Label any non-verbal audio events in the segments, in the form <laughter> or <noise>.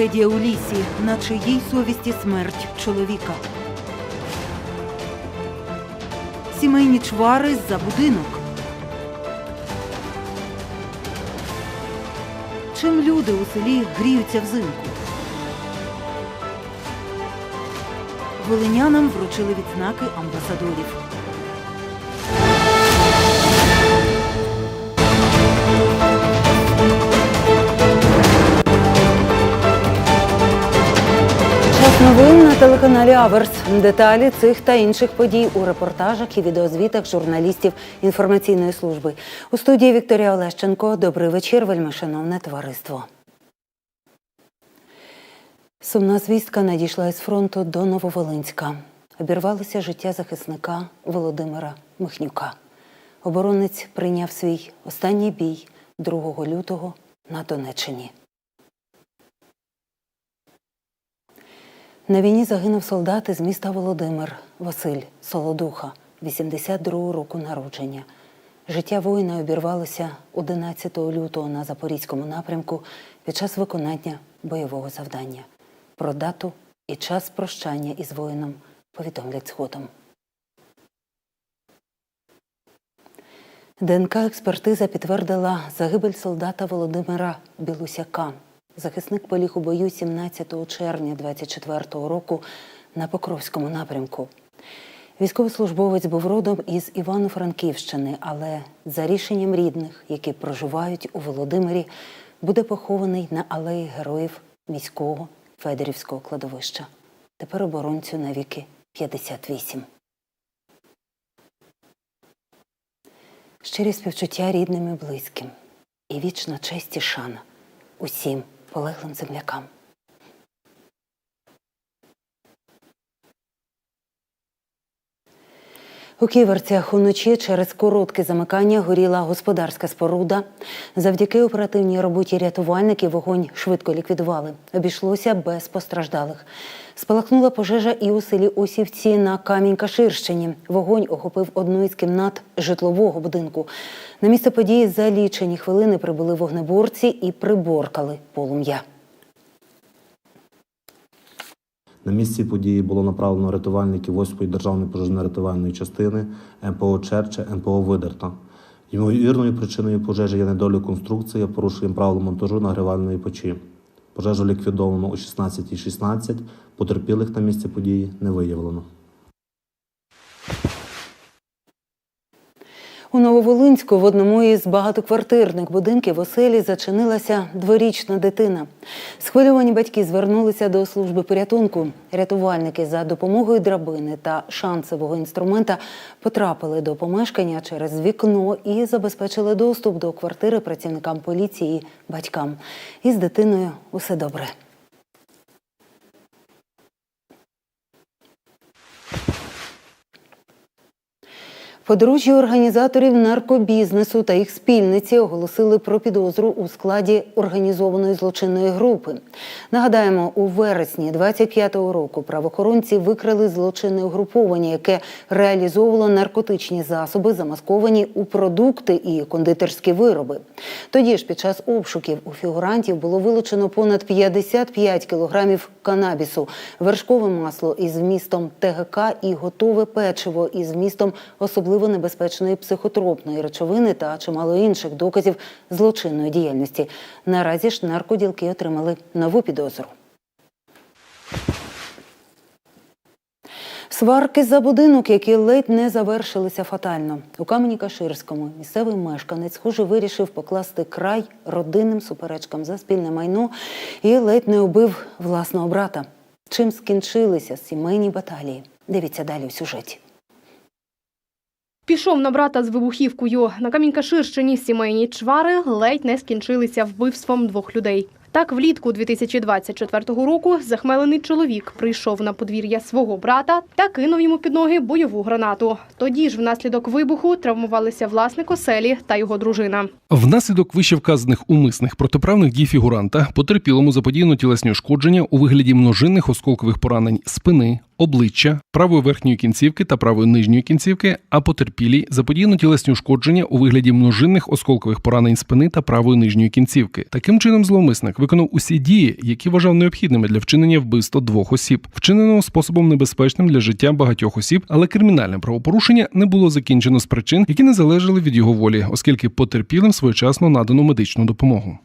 Трагедія у лісі. На чиїй совісті смерть чоловіка. Сімейні чвари за будинок. Чим люди у селі гріються взимку? Волинянам вручили відзнаки амбасадорів. Телеканалі Аверс. Деталі цих та інших подій у репортажах і відеозвітах журналістів інформаційної служби. У студії Вікторія Олещенко. Добрий вечір, вельми шановне товариство. Сумна звістка надійшла із фронту до Нововолинська. Обірвалося життя захисника Володимира Михнюка. Оборонець прийняв свій останній бій 2 лютого на Донеччині. На війні загинув солдат із міста Володимир Василь Солодуха, 82-го року народження. Життя воїна обірвалося 11 лютого на Запорізькому напрямку під час виконання бойового завдання. Про дату і час прощання із воїном повідомлять згодом. ДНК-експертиза підтвердила загибель солдата Володимира Білусяка. Захисник поліг у бою 17 червня 24-го року на Покровському напрямку. Військовослужбовець був родом із Івано-Франківщини, але за рішенням рідних, які проживають у Володимирі, буде похований на алеї героїв міського Федорівського кладовища. Тепер оборонцю навіки 58. Щирі співчуття рідним і близьким. І вічна честь і шана усім полеглим землякам. У Ківерцях уночі через коротке замикання горіла господарська споруда. Завдяки оперативній роботі рятувальників вогонь швидко ліквідували. Обійшлося без постраждалих. Спалахнула пожежа і у селі Осівці на Камінь-Каширщині. Вогонь охопив одну із кімнат житлового будинку. На місце події за лічені хвилини прибули вогнеборці і приборкали полум'я. На місці події було направлено рятувальників 8-ї державної пожежно-рятувальної частини МПО Черче, МПО Видерта. Ймовірною причиною пожежі є недолік конструкції, порушенням правил монтажу нагрівальної печі. Пожежу ліквідовано о 16.16, потерпілих на місці події не виявлено. У Нововолинську в одному із багатоквартирних будинків оселі зачинилася дворічна дитина. Схвильовані батьки звернулися до служби порятунку. Рятувальники за допомогою драбини та шансового інструмента потрапили до помешкання через вікно і забезпечили доступ до квартири працівникам поліції і батькам. Із дитиною усе добре. Подружжя організаторів наркобізнесу та їх спільниці оголосили про підозру у складі організованої злочинної групи. Нагадаємо, у вересні 25-го року правоохоронці викрили злочинне угруповання, яке реалізовувало наркотичні засоби, замасковані у продукти і кондитерські вироби. Тоді ж під час обшуків у фігурантів було вилучено понад 55 кілограмів канабісу, вершкове масло із вмістом ТГК і готове печиво із вмістом особливо небезпечної психотропної речовини та чимало інших доказів злочинної діяльності. Наразі ж наркоділки отримали нову підозру. Сварки за будинок, які ледь не завершилися фатально. У камені Каширському місцевий мешканець, схоже, вирішив покласти край родинним суперечкам за спільне майно і ледь не убив власного брата. Чим скінчилися сімейні баталії? Дивіться далі у сюжеті. Пішов на брата з вибухівкою. На Камінькаширщині сімейні чвари ледь не скінчилися вбивством двох людей. Так, влітку 2024 року захмелений чоловік прийшов на подвір'я свого брата та кинув йому під ноги бойову гранату. Тоді ж, внаслідок вибуху, травмувалися власник оселі та його дружина. Внаслідок вищевказаних умисних протиправних дій фігуранта потерпілому заподіяно тілесні ушкодження у вигляді множинних осколкових поранень спини, обличчя, правої верхньої кінцівки та правої нижньої кінцівки, а потерпілій заподіяно тілесні ушкодження у вигляді множинних осколкових поранень спини та правої нижньої кінцівки. Таким чином, зловмисник виконав усі дії, які вважав необхідними для вчинення вбивства двох осіб, вчиненого способом небезпечним для життя багатьох осіб, але кримінальне правопорушення не було закінчено з причин, які не залежали від його волі, оскільки потерпілим своєчасно надано медичну допомогу.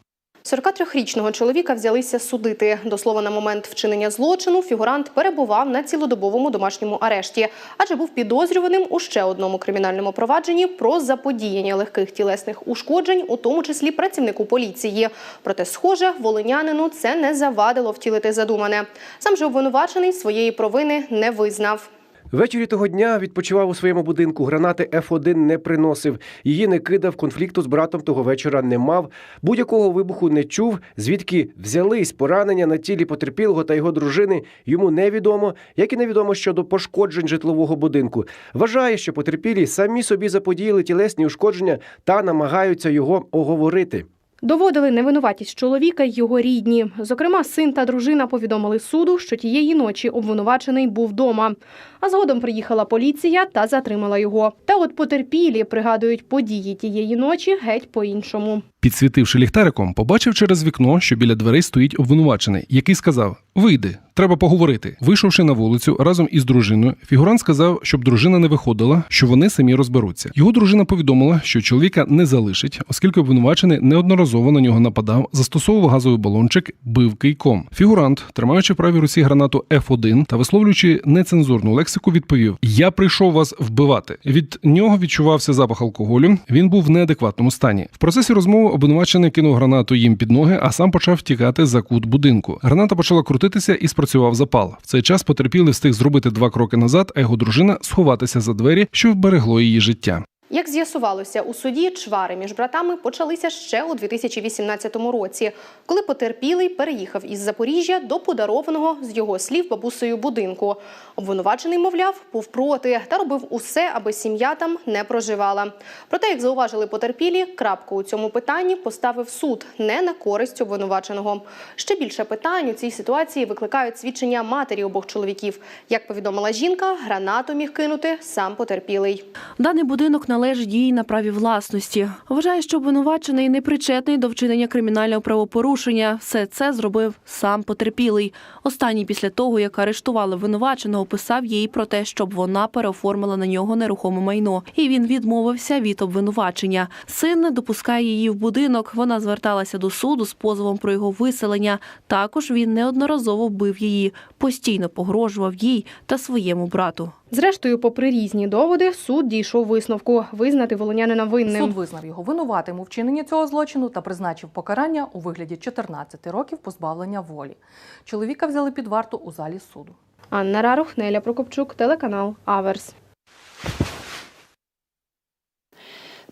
43-річного чоловіка взялися судити. До слова, на момент вчинення злочину фігурант перебував на цілодобовому домашньому арешті, адже був підозрюваним у ще одному кримінальному провадженні про заподіяння легких тілесних ушкоджень, у тому числі працівнику поліції. Проте, схоже, волинянину це не завадило втілити задумане. Сам же обвинувачений своєї провини не визнав. Ввечері того дня відпочивав у своєму будинку. Гранати F1 не приносив. Її не кидав. Конфлікту з братом того вечора не мав. Будь-якого вибуху не чув. Звідки взялись поранення на тілі потерпілого та його дружини, йому невідомо, як і невідомо щодо пошкоджень житлового будинку. Вважає, що потерпілі самі собі заподіяли тілесні ушкодження та намагаються його оговорити. Доводили невинуватість чоловіка й його рідні. Зокрема, син та дружина повідомили суду, що тієї ночі обвинувачений був вдома. А згодом приїхала поліція та затримала його. Та от потерпілі пригадують події тієї ночі геть по-іншому. Підсвітивши ліхтариком, побачив через вікно, що біля дверей стоїть обвинувачений, який сказав: Вийди, треба поговорити. Вийшовши на вулицю разом із дружиною, фігурант сказав, щоб дружина не виходила, що вони самі розберуться. Його дружина повідомила, що чоловіка не залишить, оскільки обвинувачений неодноразово на нього нападав, застосовував газовий балончик, бив кийком. Фігурант, тримаючи в правій руці гранату F1 та висловлюючи нецензурну лексику, відповів: Я прийшов вас вбивати. Від нього відчувався запах алкоголю. Він був в неадекватному стані. В процесі розмови обвинувачений кинув гранату їм під ноги, а сам почав втікати за кут будинку. Граната почала крутитися і спрацював запал. В цей час потерпілий встиг зробити два кроки назад, а його дружина сховатися за двері, що вберегло її життя. Як з'ясувалося у суді, чвари між братами почалися ще у 2018 році, коли потерпілий переїхав із Запоріжжя до подарованого з його слів бабусею будинку. Обвинувачений, мовляв, був проти та робив усе, аби сім'я там не проживала. Проте, як зауважили потерпілі, крапку у цьому питанні поставив суд не на користь обвинуваченого. Ще більше питань у цій ситуації викликають свідчення матері обох чоловіків. Як повідомила жінка, гранату міг кинути сам потерпілий. Даний будинок належить їй на праві власності. Вважає, що обвинувачений не причетний до вчинення кримінального правопорушення. Все це зробив сам потерпілий. Останній після того, як арештували винуваченого, писав їй про те, щоб вона переоформила на нього нерухоме майно. І він відмовився від обвинувачення. Син не допускає її в будинок. Вона зверталася до суду з позовом про його виселення. Також він неодноразово вбив її, постійно погрожував їй та своєму брату. Зрештою, попри різні доводи, суд дійшов висновку визнати волонянина винним. Суд визнав його винуватим у вчиненні цього злочину та призначив покарання у вигляді 14 років позбавлення волі. Чоловіка взяли під варту у залі суду. Анна Рарух, Неля Прокопчук, телеканал Аверс.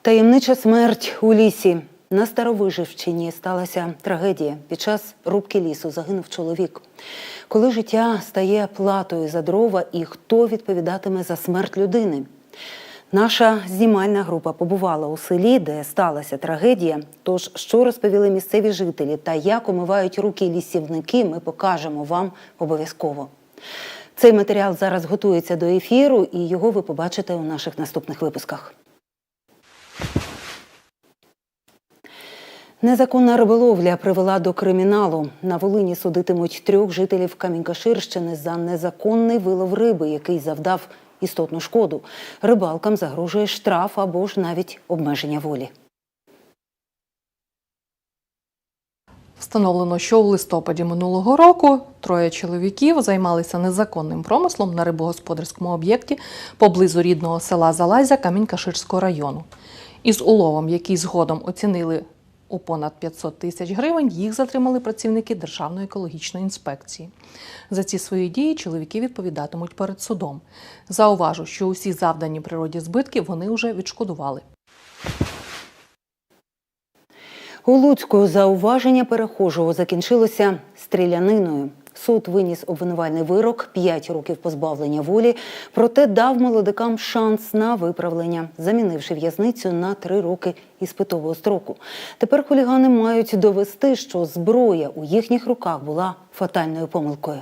Таємнича смерть у лісі. На Старовижівщині сталася трагедія. Під час рубки лісу загинув чоловік. Коли життя стає платою за дрова, і хто відповідатиме за смерть людини? Наша знімальна група побувала у селі, де сталася трагедія. Тож, що розповіли місцеві жителі та як омивають руки лісівники, ми покажемо вам обов'язково. Цей матеріал зараз готується до ефіру, і його ви побачите у наших наступних випусках. Незаконна риболовля привела до криміналу. На Волині судитимуть трьох жителів Камінькаширщини за незаконний вилов риби, який завдав істотну шкоду. Рибалкам загрожує штраф або ж навіть обмеження волі. Встановлено, що в листопаді минулого року троє чоловіків займалися незаконним промислом на рибогосподарському об'єкті поблизу рідного села Залазя Камінь-Каширського району. Із уловом, який згодом оцінили у понад 500 тисяч гривень, їх затримали працівники Державної екологічної інспекції. За ці свої дії чоловіки відповідатимуть перед судом. Зауважу, що усі завдані природі збитки вони вже відшкодували. У Луцьку зауваження перехожого закінчилося стріляниною. Суд виніс обвинувальний вирок 5 років позбавлення волі, проте дав молодикам шанс на виправлення, замінивши в'язницю на 3 роки іспитового строку. Тепер хулігани мають довести, що зброя у їхніх руках була фатальною помилкою.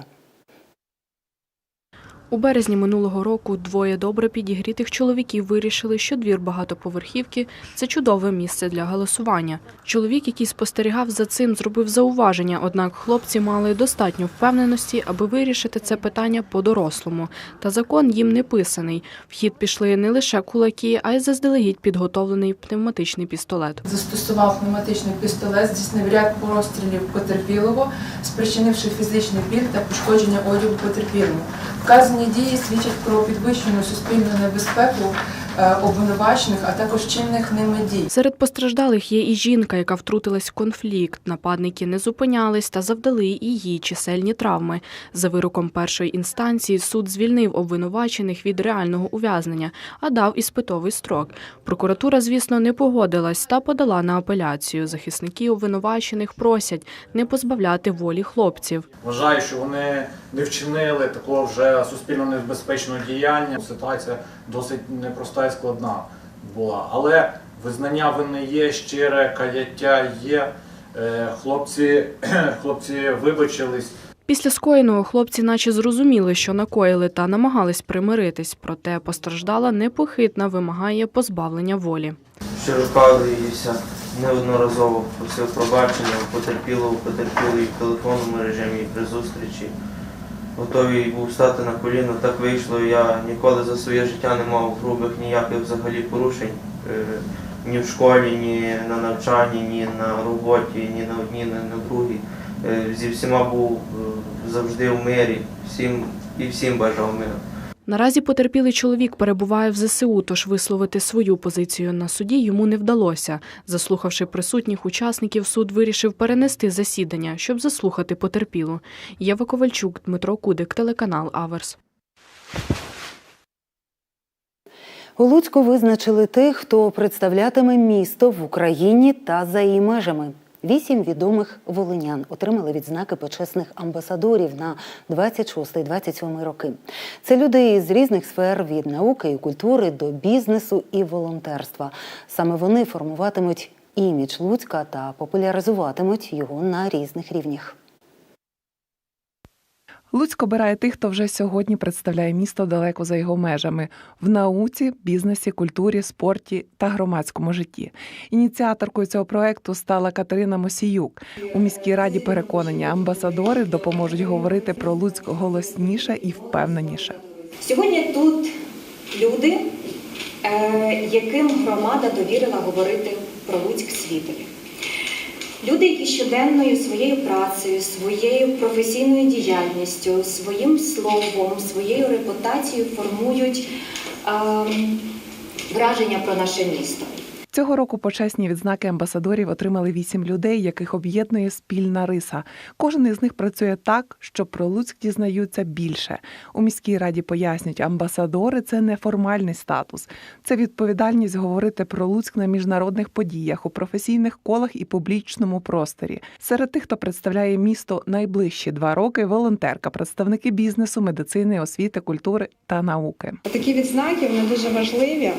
У березні минулого року двоє добре підігрітих чоловіків вирішили, що двір багатоповерхівки це чудове місце для голосування. Чоловік, який спостерігав за цим, зробив зауваження, однак хлопці мали достатньо впевненості, аби вирішити це питання по-дорослому. Та закон їм не писаний. В хід пішли не лише кулаки, а й заздалегідь підготовлений пневматичний пістолет. Застосував пневматичний пістолет, здійснив ряд пострілів потерпілого, спричинивши фізичний біль та пошкодження одягу потерпілому. Вказані дії свідчать про підвищену суспільну небезпеку обвинувачених, а також чинних ними дій. Серед постраждалих є і жінка, яка втрутилась в конфлікт. Нападники не зупинялись та завдали і їй чисельні травми. За вироком першої інстанції суд звільнив обвинувачених від реального ув'язнення, а дав іспитовий строк. Прокуратура, звісно, не погодилась та подала на апеляцію. Захисники обвинувачених просять не позбавляти волі хлопців. Вважаю, що вони не вчинили такого вже суспільно небезпечного діяння. Ситуація досить непроста і складна була. Але визнання вини є, щире каяття є. Е, Хлопці, <clears throat> хлопці вибачились. Після скоєного хлопці наче зрозуміли, що накоїли та намагались примиритись, проте постраждала непохитна вимагає позбавлення волі. Щиро каюся, неодноразово просив пробачення у потерпілого, потерпілої в телефонному режимі і при зустрічі. Готовий був стати на коліно, так вийшло. Я ніколи за своє життя не мав грубих ніяких взагалі порушень. е, Ні в школі, ні на навчанні, ні на роботі, ні на одній, ні на другій. Е, Зі всіма був е, завжди в мирі, всім і всім бажав миру. Наразі потерпілий чоловік перебуває в ЗСУ, тож висловити свою позицію на суді йому не вдалося. Заслухавши присутніх учасників, суд вирішив перенести засідання, щоб заслухати потерпілу. Єва Ковальчук, Дмитро Кудик, телеканал Аверс. У Луцьку визначили тих, хто представлятиме місто в Україні та за її межами. Вісім відомих волинян отримали відзнаки почесних амбасадорів на 26-27 роки. Це люди із різних сфер від науки і культури до бізнесу і волонтерства. Саме вони формуватимуть імідж Луцька та популяризуватимуть його на різних рівнях. Луцьк обирає тих, хто вже сьогодні представляє місто далеко за його межами в науці, бізнесі, культурі, спорті та громадському житті. Ініціаторкою цього проекту стала Катерина Мосіюк. У міській раді переконані, амбасадори допоможуть говорити про Луцьк голосніше і впевненіше. Сьогодні тут люди, е, яким громада довірила говорити про Луцьк світові. Люди, які щоденною своєю працею, своєю професійною діяльністю, своїм словом, своєю репутацією формують ем, враження про наше місто. Цього року почесні відзнаки амбасадорів отримали вісім людей, яких об'єднує спільна риса. Кожен із них працює так, що про Луцьк дізнаються більше. У міській раді пояснюють, амбасадори це не формальний статус, це відповідальність говорити про Луцьк на міжнародних подіях, у професійних колах і публічному просторі. Серед тих, хто представляє місто найближчі два роки, волонтерка, представники бізнесу, медицини, освіти, культури та науки. Такі відзнаки вони дуже важливі.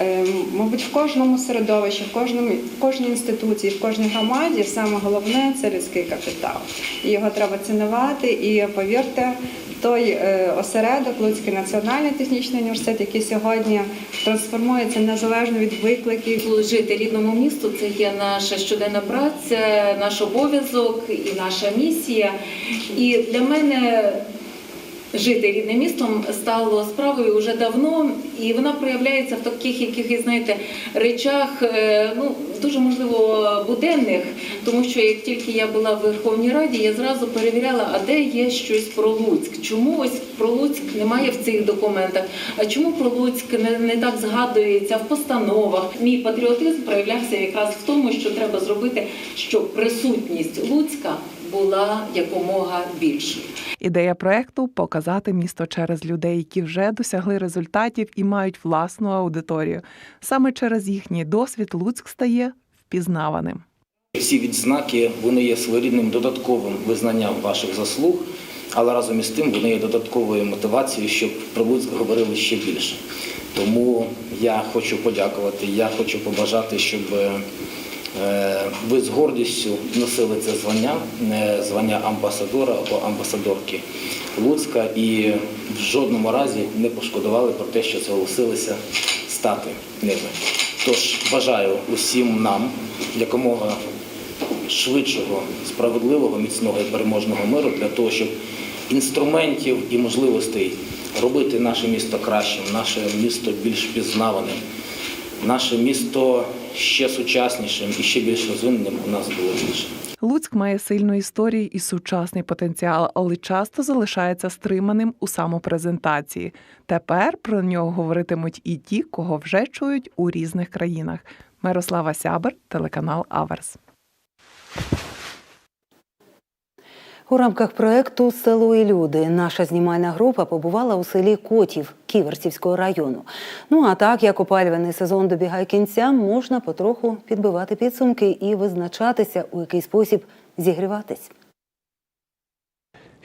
Е, Мабуть, в кожному середовищі, в кожному в кожній інституції, в кожній громаді саме головне це людський капітал. І його треба цінувати. І повірте, той е, осередок Луцький національний технічний університет, який сьогодні трансформується незалежно від викликів. Служити рідному місту це є наша щоденна праця, наш обов'язок і наша місія. І для мене жити рідним містом стало справою вже давно, і вона проявляється в таких якихось, знаєте, речах, е, ну дуже можливо буденних, тому що як тільки я була в Верховній Раді, я зразу перевіряла, а де є щось про Луцьк. Чому ось про Луцьк немає в цих документах? А чому про Луцьк не, не так згадується в постановах? Мій патріотизм проявлявся якраз в тому, що треба зробити, щоб присутність Луцька була якомога більшою. Ідея проекту показати місто через людей, які вже досягли результатів і мають власну аудиторію. Саме через їхній досвід Луцьк стає впізнаваним. Ці відзнаки вони є своєрідним додатковим визнанням ваших заслуг, але разом із тим вони є додатковою мотивацією, щоб про Луцьк говорили ще більше. Тому я хочу подякувати, я хочу побажати, щоб е, ви з гордістю носили це звання, е, звання амбасадора або амбасадорки Луцька і в жодному разі не пошкодували про те, що зголосилися стати ними. Тож бажаю усім нам якомога швидшого, справедливого, міцного і переможного миру для того, щоб інструментів і можливостей робити наше місто кращим, наше місто більш пізнаваним, наше місто ще сучаснішим і ще більш розумним у нас було більше. Луцьк має сильну історію і сучасний потенціал, але часто залишається стриманим у самопрезентації. Тепер про нього говоритимуть і ті, кого вже чують у різних країнах. Мирослава Сябер, телеканал Аверс. У рамках проекту Село і люди наша знімальна група побувала у селі Котів Ківерцівського району. Ну а так як опалюваний сезон добігає кінця, можна потроху підбивати підсумки і визначатися, у який спосіб зігріватись.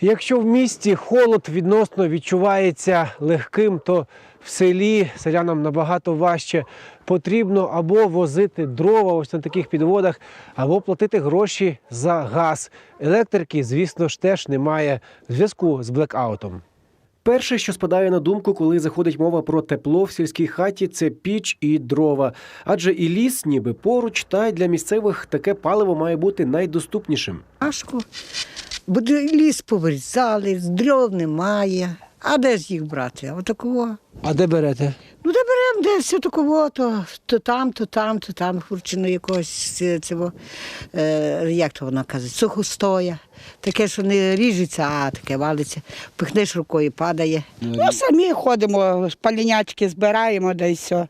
Якщо в місті холод відносно відчувається легким, то в селі селянам набагато важче. Потрібно або возити дрова ось на таких підводах, або платити гроші за газ. Електрики, звісно ж, теж немає в зв'язку з блекаутом. Перше, що спадає на думку, коли заходить мова про тепло в сільській хаті, це піч і дрова. Адже і ліс, ніби поруч, та й для місцевих таке паливо має бути найдоступнішим. Важко. Бо ліс повирізали, дров немає. А де ж їх брати? Отакого. А де берете? Ну, де беремо десь отакого, то, то там, то там, то там, хурчину якогось е, цього, е, як то вона каже, сухостоя. Таке, що не ріжеться, а таке валиться. Пихнеш рукою, падає. Ну, самі ходимо, палінячки збираємо, да все.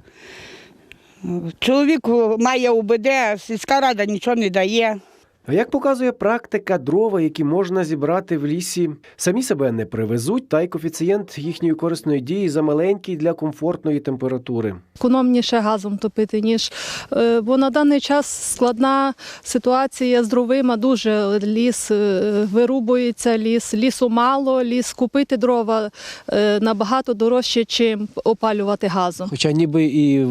Чоловік має УБД, сільська рада нічого не дає. А як показує практика, дрова, які можна зібрати в лісі, самі себе не привезуть, та й коефіцієнт їхньої корисної дії замаленький для комфортної температури. економніше газом топити, ніж е, бо на даний час складна ситуація з дровима. Дуже ліс е, вирубується, ліс, лісу мало, ліс купити дрова е, набагато дорожче, чим опалювати газом. Хоча ніби і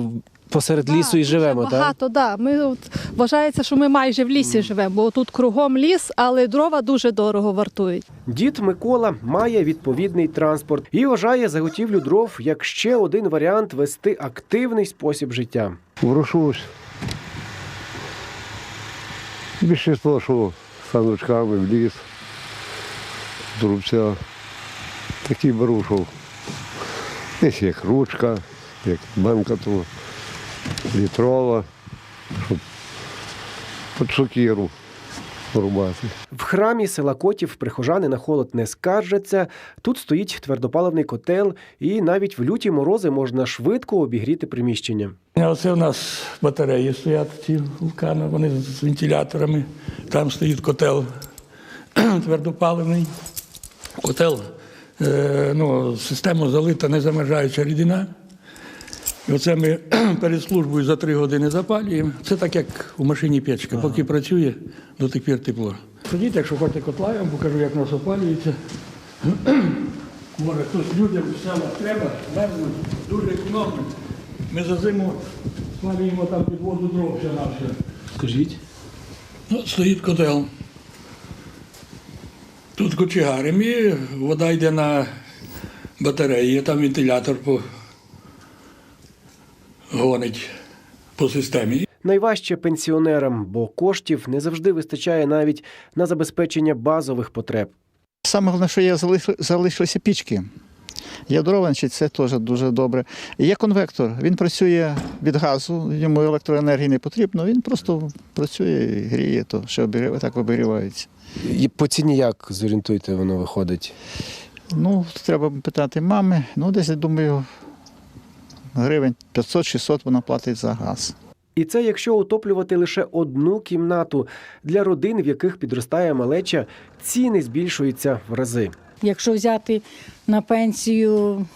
посеред лісу і живемо, так? Багато, да. Ми от вважається, що ми майже в лісі живемо, бо тут кругом ліс, але дрова дуже дорого вартують. Дід Микола має відповідний транспорт і вважає заготівлю дров як ще один варіант вести активний спосіб життя. Врушусь. Більше того, що саночками в ліс, друбця. Такі беру, що десь як ручка, як банка то літрова, щоб під сокиру рубати. В храмі села Котів прихожани на холод не скаржаться. Тут стоїть твердопаливний котел, і навіть в люті морози можна швидко обігріти приміщення. Оце у нас батареї стоять ці вулкани, вони з вентиляторами. Там стоїть котел <clears throat> твердопаливний. Котел, е, ну, система залита незамерзаюча рідина. І оце ми <clears throat> перед службою за три години запалюємо. Це так, як у машині печка. Поки працює, до тих пір тепло. Ходіть, якщо хочете котла, я вам покажу, як нас опалюється. <clears throat> Може, хтось людям в селах треба, мерзнуть, дуже економно. Ми за зиму спалюємо там під воду дров все на все. Скажіть. Ну, стоїть котел. Тут кочегаримо і вода йде на батареї, там вентилятор по... гонить по системі. Найважче пенсіонерам, бо коштів не завжди вистачає навіть на забезпечення базових потреб. Саме головне, що є залишилися пічки. Є дрова, значить, це теж дуже добре. Є конвектор, він працює від газу, йому електроенергії не потрібно, він просто працює і гріє, то ще обігріває, так обігрівається. І по ціні як зорієнтуйте, воно виходить? Ну, треба питати мами. Ну, десь, я думаю, гривень 500-600 вона платить за газ. І це якщо утоплювати лише одну кімнату. Для родин, в яких підростає малеча, ціни збільшуються в рази. Якщо взяти на пенсію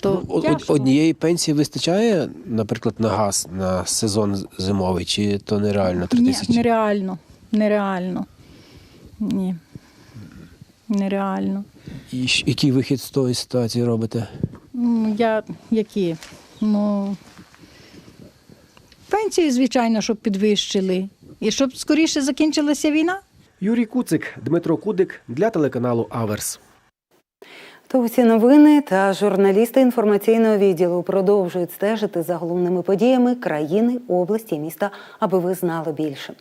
то Ну, тяжко. однієї пенсії вистачає, наприклад, на газ на сезон зимовий, чи то нереально 3 Ні, нереально. Нереально. Ні. Нереально. І який вихід з тої ситуації робите? Ну, я які? Ну, пенсії, звичайно, щоб підвищили. І щоб скоріше закінчилася війна. Юрій Куцик, Дмитро Кудик для телеканалу Аверс. Усі новини та журналісти інформаційного відділу продовжують стежити за головними подіями країни, області міста, аби ви знали більше.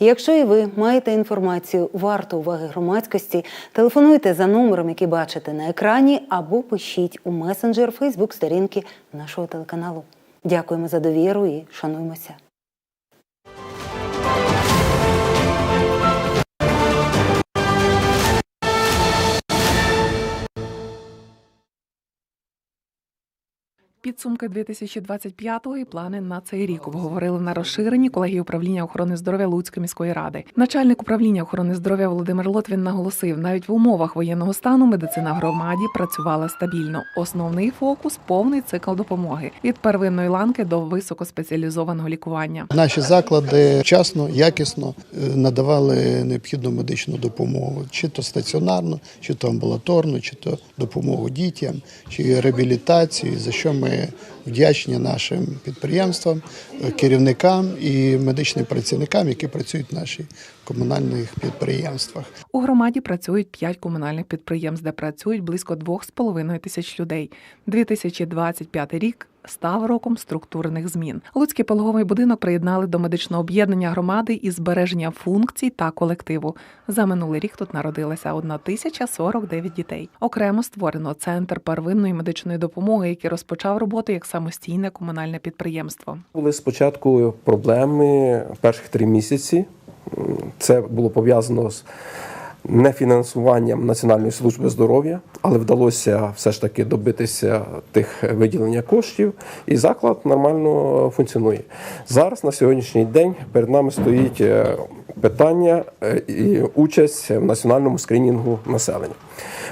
Якщо і ви маєте інформацію варту уваги громадськості, телефонуйте за номером, який бачите на екрані, або пишіть у месенджер Фейсбук сторінки нашого телеканалу. Дякуємо за довіру і шануємося. Підсумки 2025-го і плани на цей рік обговорили на розширенні колегії управління охорони здоров'я Луцької міської ради. Начальник управління охорони здоров'я Володимир Лотвін наголосив, навіть в умовах воєнного стану медицина в громаді працювала стабільно. Основний фокус повний цикл допомоги від первинної ланки до високоспеціалізованого лікування. Наші заклади вчасно, якісно е, надавали необхідну медичну допомогу, чи то стаціонарну, чи то амбулаторну, чи то допомогу дітям, чи реабілітацію, за що ми вдячні нашим підприємствам, е, керівникам і медичним працівникам, які працюють в нашій комунальних підприємствах. У громаді працюють п'ять комунальних підприємств, де працюють близько 2,5 тисяч людей. 2025 рік став роком структурних змін. Луцький пологовий будинок приєднали до медичного об'єднання громади із збереження функцій та колективу. За минулий рік тут народилося 1049 дітей. Окремо створено центр первинної медичної допомоги, який розпочав роботу як самостійне комунальне підприємство. Були спочатку проблеми перших три місяці. Це було пов'язано з нефінансуванням Національної служби здоров'я, але вдалося все ж таки добитися тих виділення коштів, і заклад нормально функціонує. Зараз на сьогоднішній день перед нами стоїть е, питання е, і участь в національному скринінгу населення.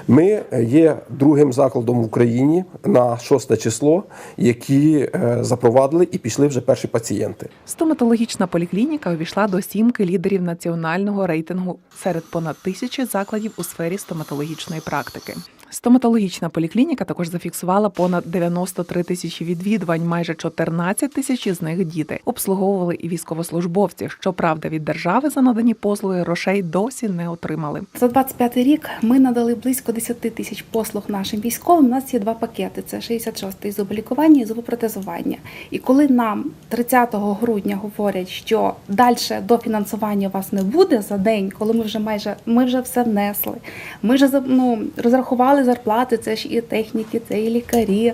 Ми є другим закладом в Україні на 6 число, які е, запровадили і пішли вже перші пацієнти. Стоматологічна поліклініка увійшла до сімки лідерів національного рейтингу серед понад тисячі закладів у сфері стоматологічної практики. Стоматологічна поліклініка також зафіксувала понад 93 тисячі відвідувань, майже 14 тисяч із них діти. Обслуговували і військовослужбовці. Щоправда, від держави за надані послуги грошей досі не отримали. За 25 рік ми надали близько 10 тисяч послуг нашим військовим. У нас є два пакети: це 66-й зуболікування і зубопротезування. І коли нам 30 грудня говорять, що далі до фінансування у вас не буде за день, коли ми вже майже ми вже все внесли, ми вже ну, розрахували зарплати, це ж і техніки, це і лікарі.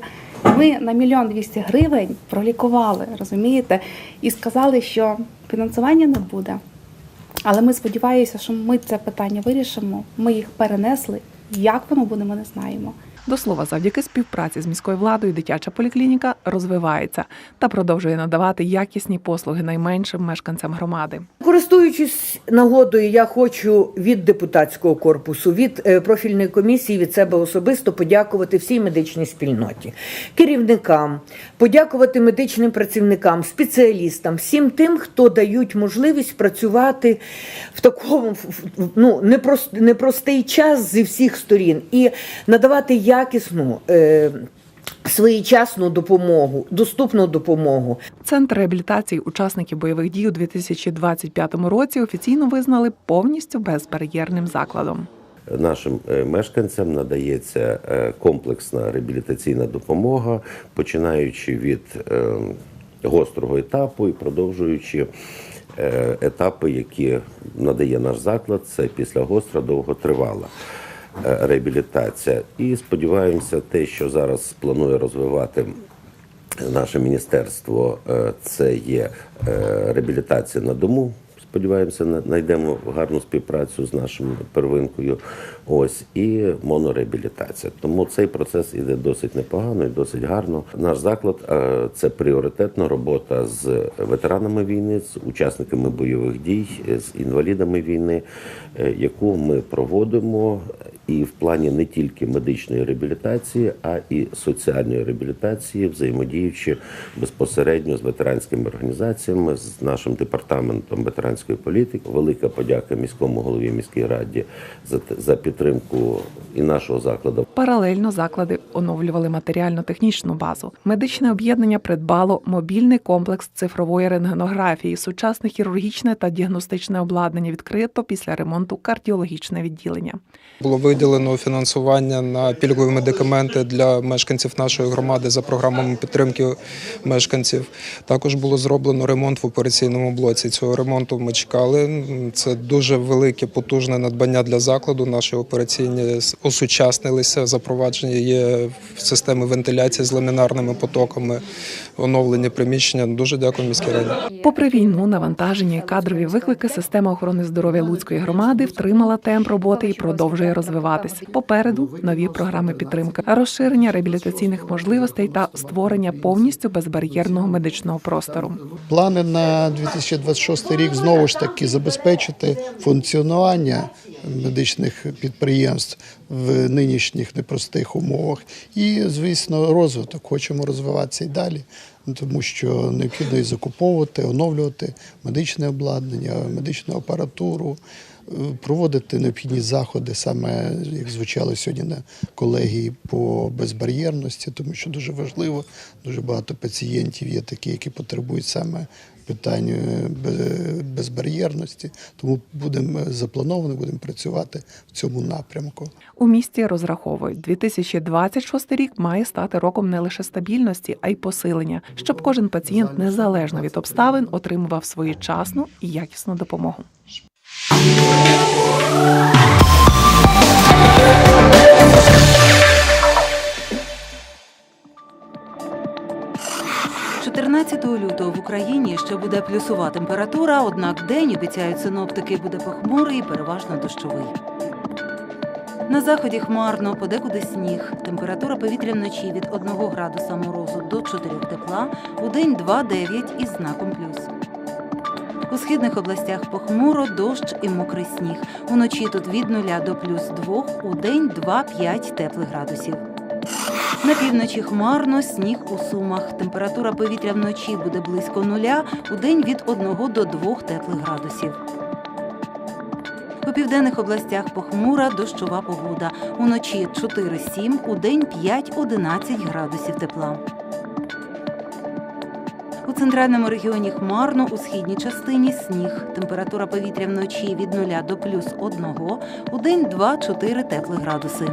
Ми на мільйон двісті гривень пролікували, розумієте, і сказали, що фінансування не буде. Але ми сподіваємося, що ми це питання вирішимо. Ми їх перенесли. Як воно буде, ми не знаємо. До слова, завдяки співпраці з міською владою дитяча поліклініка розвивається та продовжує надавати якісні послуги найменшим мешканцям громади. Користуючись нагодою, я хочу від депутатського корпусу, від е, профільної комісії, від себе особисто подякувати всій медичній спільноті, керівникам, подякувати медичним працівникам, спеціалістам, всім тим, хто дають можливість працювати в такому ну, непрост- непростий час зі всіх сторін і надавати якісну. Е, Своєчасну допомогу, доступну допомогу. Центр реабілітації учасників бойових дій у 2025 році офіційно визнали повністю безбар'єрним закладом. Нашим е, мешканцям надається е, комплексна реабілітаційна допомога, починаючи від е, гострого етапу і продовжуючи етапи, які надає наш заклад, це після гостра довготривала реабілітація. І сподіваємося, те, що зараз планує розвивати наше міністерство, е, це є е, реабілітація на дому. Сподіваємося, на- знайдемо гарну співпрацю з нашою первинкою. Ось і монореабілітація. Тому цей процес іде досить непогано і досить гарно. Наш заклад е, це пріоритетна робота з ветеранами війни, з учасниками бойових дій, з інвалідами війни, е, яку ми проводимо і в плані не тільки медичної реабілітації, а і соціальної реабілітації, взаємодіючи безпосередньо з ветеранськими організаціями, з нашим департаментом ветеранської політики. Велика подяка міському голові міській раді за, за підтримку і нашого закладу. Паралельно заклади оновлювали матеріально-технічну базу. Медичне об'єднання придбало мобільний комплекс цифрової рентгенографії, сучасне хірургічне та діагностичне обладнання відкрито після ремонту кардіологічне відділення. Було виділено фінансування на пільгові медикаменти для мешканців нашої громади за програмами підтримки мешканців. Також було зроблено ремонт в операційному блоці. Цього ремонту ми чекали. Це дуже велике, потужне надбання для закладу. Наші операційні осучаснилися, запроваджені є системи вентиляції з ламінарними потоками, оновлені приміщення. Дуже дякую міській раді. Попри війну, навантаження і кадрові виклики, система охорони здоров'я Луцької громади втримала темп роботи і продовжує розвиватись. Попереду нові програми підтримки, розширення реабілітаційних можливостей та створення повністю безбар'єрного медичного простору. Плани на 2026 рік знову ж таки забезпечити функціонування медичних підприємств в нинішніх непростих умовах. І, звісно, розвиток. Хочемо розвиватися і далі, тому що необхідно і закуповувати, оновлювати медичне обладнання, медичну апаратуру. Е, Проводити необхідні заходи, саме як звучало сьогодні на колегії по безбар'єрності, тому що дуже важливо, дуже багато пацієнтів є такі, які потребують саме питань е, безбар'єрності. Тому будемо заплановані, будемо працювати в цьому напрямку. У місті розраховують, 2026 рік має стати роком не лише стабільності, а й посилення, щоб кожен пацієнт незалежно від обставин отримував своєчасну і якісну допомогу. – 14 лютого в Україні ще буде плюсова температура, однак день, обіцяють синоптики, буде похмурий і переважно дощовий. На заході хмарно, подекуди сніг. Температура повітря вночі від 1 градуса морозу до 4 тепла, у день 2-9 із знаком плюс. У східних областях похмуро, дощ і мокрий сніг. Уночі тут від 0 до плюс 2, у день 2-5 теплих градусів. На півночі хмарно, сніг у сумах. Температура повітря вночі буде близько нуля, у день від 1 до 2 теплих градусів. У південних областях похмура, дощова погода. Уночі 4-7, у день 5-11 градусів тепла. Центральному регіоні хмарно, у східній частині сніг. Температура повітря вночі від 0 до плюс 1, у день 2-4 теплих градуси.